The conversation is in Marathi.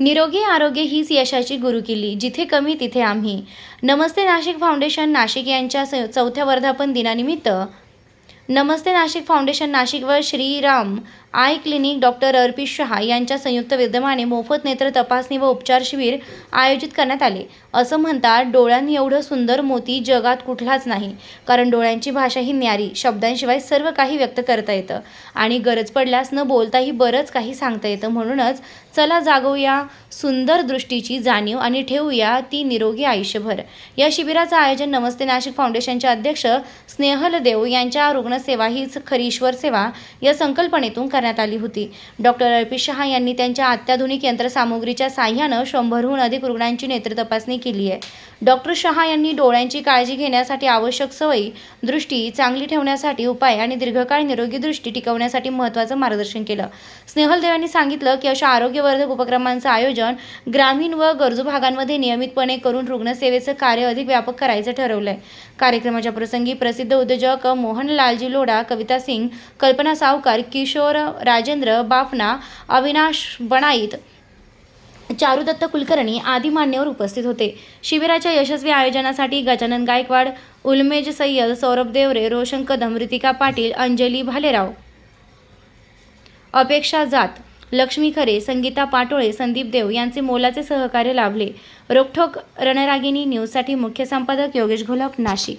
निरोगी आरोग्य हीच यशाची गुरुकिल्ली. जिथे कमी तिथे आम्ही. नमस्ते नाशिक फाउंडेशन नाशिक यांच्या स- चौथ्या वर्धापन दिनानिमित्त नमस्ते नाशिक फाउंडेशन नाशिक व Shriram eye clinic doctor Arpit Shah यांच्या संयुक्त विद्यमाने मोफत नेत्र तपासणी व उपचार शिबिर आयोजित करण्यात आले. असं म्हणतात डोळ्यांनी एवढं सुंदर मोती जगात कुठलाच नाही कारण डोळ्यांची भाषा ही न्यारी शब्दांशिवाय सर्व काही व्यक्त करता येतं. आणि गरज पडल्यास न बोलताही बरंच काही सांगता येतं म्हणूनच चला जागवूया सुंदर दृष्टीची जाणीव आणि ठेवूया ती निरोगी आयुष्यभर. या शिबिराचं आयोजन नमस्ते नाशिक फाउंडेशनचे अध्यक्ष स्नेहल देव यांच्या रुग्णसेवा हीच खरी ईश्वर सेवा या संकल्पनेतून करण्यात आली होती. डॉक्टर अर्पित शहा यांनी त्यांच्या अत्याधुनिक यंत्रसामुग्रीच्या साह्यानं शंभरहून अधिक रुग्णांची नेत्र तपासणी केली आहे. डॉक्टर शहा यांनी डोळ्यांची काळजी घेण्यासाठी आवश्यक सवयी दृष्टी चांगली ठेवण्यासाठी उपाय आणि दीर्घकाळ निरोगी दृष्टी टिकवण्यासाठी महत्त्वाचं मार्गदर्शन केलं. स्नेहल देव यांनी सांगितलं की अशा आरोग्यवर्धक उपक्रमांचं आयोजन ग्रामीण व गरजू भागांमध्ये नियमितपणे करून रुग्णसेवेचं कार्य अधिक व्यापक करायचं ठरवलं आहे कार्यक्रमाच्या प्रसंगी प्रसिद्ध उद्योजक मोहनलालजी लोढा कविता सिंग कल्पना सावकार किशोर राजेंद्र बाफना अविनाश बनाईत चारुदत्त कुलकर्णी आदी मान्यवर उपस्थित होते. शिबिराच्या यशस्वी आयोजनासाठी गजानन गायकवाड उल्मेज सय्यद सौरभ देवरे रोशन कदम रितिका पाटील अंजली भालेराव. अपेक्षा जात लक्ष्मी खरे संगीता पाटोळे संदीप देव यांचे मोलाचे सहकार्य लाभले. रोखोक रणरागिणी न्यूजसाठी मुख्य संपादक योगेश घोलप नाशिक.